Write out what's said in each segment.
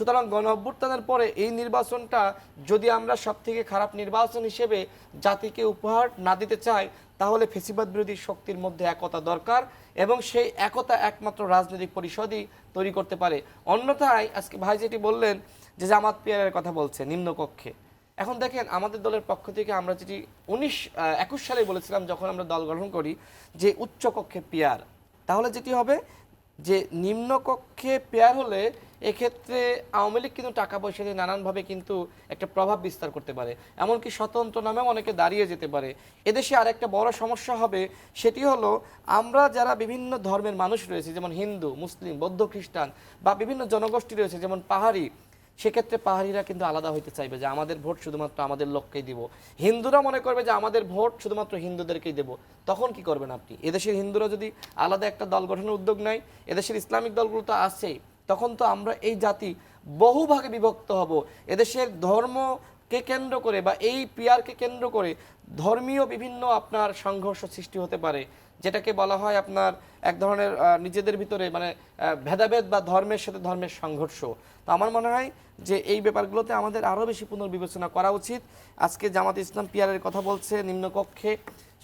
সুতরাং গণ অভ্যুত্থানের পরে এই নির্বাচনটা যদি আমরা সব থেকে খারাপ নির্বাচন হিসেবে জাতিকে উপহার না দিতে চাই, তাহলে ফেসিবাদ বিরোধী শক্তির মধ্যে একতা দরকার এবং সেই একতা একমাত্র রাজনৈতিক পরিষদই তৈরি করতে পারে। অন্যথায়, আজকে ভাই যেটি বললেন যে জামাত পিয়ারের কথা বলছে নিম্নকক্ষে এখন দেখেন, আমাদের দলের পক্ষ থেকে আমরা যেটি উনিশ একুশ সালে বলেছিলাম যখন আমরা দল গঠন করি যে উচ্চকক্ষে পেয়ার। তাহলে যেটি হবে যে নিম্নকক্ষে পেয়ার হলে এক্ষেত্রে আওয়ামী লীগ কিন্তু টাকা পয়সা দিয়ে নানানভাবে কিন্তু একটা প্রভাব বিস্তার করতে পারে। এমনকি স্বতন্ত্র নামেও অনেকে দাঁড়িয়ে যেতে পারে। এদেশে আরেকটা বড় সমস্যা হবে, সেটি হলো আমরা যারা বিভিন্ন ধর্মের মানুষ রয়েছে, যেমন হিন্দু, মুসলিম, বৌদ্ধ খ্রিস্টান বা বিভিন্ন জনগোষ্ঠী রয়েছে, যেমন পাহাড়ি, সেক্ষেত্রে পাহাড়িরা কিন্তু আলাদা হইতে চাইবে যে আমাদের ভোট শুধুমাত্র আমাদের লোককেই দিব। হিন্দুরা মনে করবে যে আমাদের ভোট শুধুমাত্র হিন্দুদেরকেই দেব। তখন কি করবেন আপনি? এদেশের হিন্দুরা যদি আলাদা একটা দল গঠনের উদ্যোগ নেয়, এদেশের ইসলামিক দলগুলো তো আছেই। তখন তো আমরা এই জাতি বহুভাগে বিভক্ত হব। এদেশের ধর্মকে কেন্দ্র করে বা এই পিয়ারকে কেন্দ্র করে ধর্মীয় বিভিন্ন আপনার সংঘর্ষ সৃষ্টি হতে পারে, যেটাকে বলা হয় আপনার এক ধরনের নিজেদের ভিতরে মানে ভেদাভেদ বা ধর্মের সাথে ধর্মের সংঘর্ষ। তো আমার মনে হয় যে এই ব্যাপারগুলোতে আমাদের আরও বেশি পুনর্বিবেচনা করা উচিত। আজকে জামাত ইসলাম পিয়ারের কথা বলছে, নিম্নকক্ষে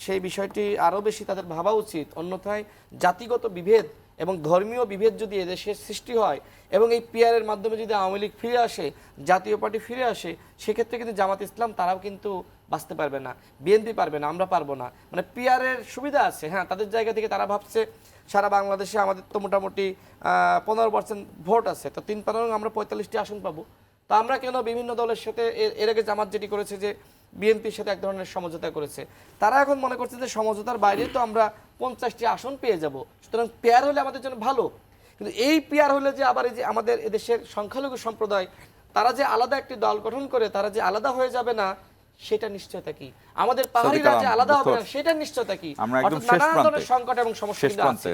সেই বিষয়টি আরও বেশি তাদের ভাবা উচিত। অন্যথায় জাতিগত বিভেদ এবং ধর্মীয় বিভেদ যদি এদেশে সৃষ্টি হয় এবং এই পিয়ারের মাধ্যমে যদি আওয়ামী লীগ ফিরে আসে, জাতীয় পার্টি ফিরে আসে, সেক্ষেত্রে কিন্তু জামাত ইসলাম তারাও কিন্তু বাঁচতে পারবে না, বিএনপি পারবে না, আমরা পারব না। মানে পিয়ারের সুবিধা আছে হ্যাঁ তাদের জায়গা থেকে তারা ভাবছে সারা বাংলাদেশে আমাদের তো মোটামুটি পনেরো পার্সেন্ট ভোট আছে, তো তিন পনেরো আমরা পঁয়তাল্লিশটি আসন পাবো। তো আমরা কেন বিভিন্ন দলের সাথে এর- আগে জামাত যেটি করেছে যে বিএনপির সাথে এক ধরনের সমঝোতা করেছে। তারা এখন মনে করছে যে সমঝোতার বাইরে তো আমরা পঞ্চাশটি আসন পেয়ে যাব। সুতরাং পেয়ার হলে আমাদের জন্য ভালো। কিন্তু এই পেয়ার হলে যে আবার এই যে আমাদের এদেশের সংখ্যালঘু সম্প্রদায় তারা যে আলাদা একটি দল গঠন করে তারা যে আলাদা হয়ে যাবে না সেটা নিশ্চয়তা কি? আমাদের পাহাড়িরা যে আলাদা হবে না সেটা নিশ্চয়তা কি? নানান ধরনের সংকট এবং সমস্যা কিন্তু আছে।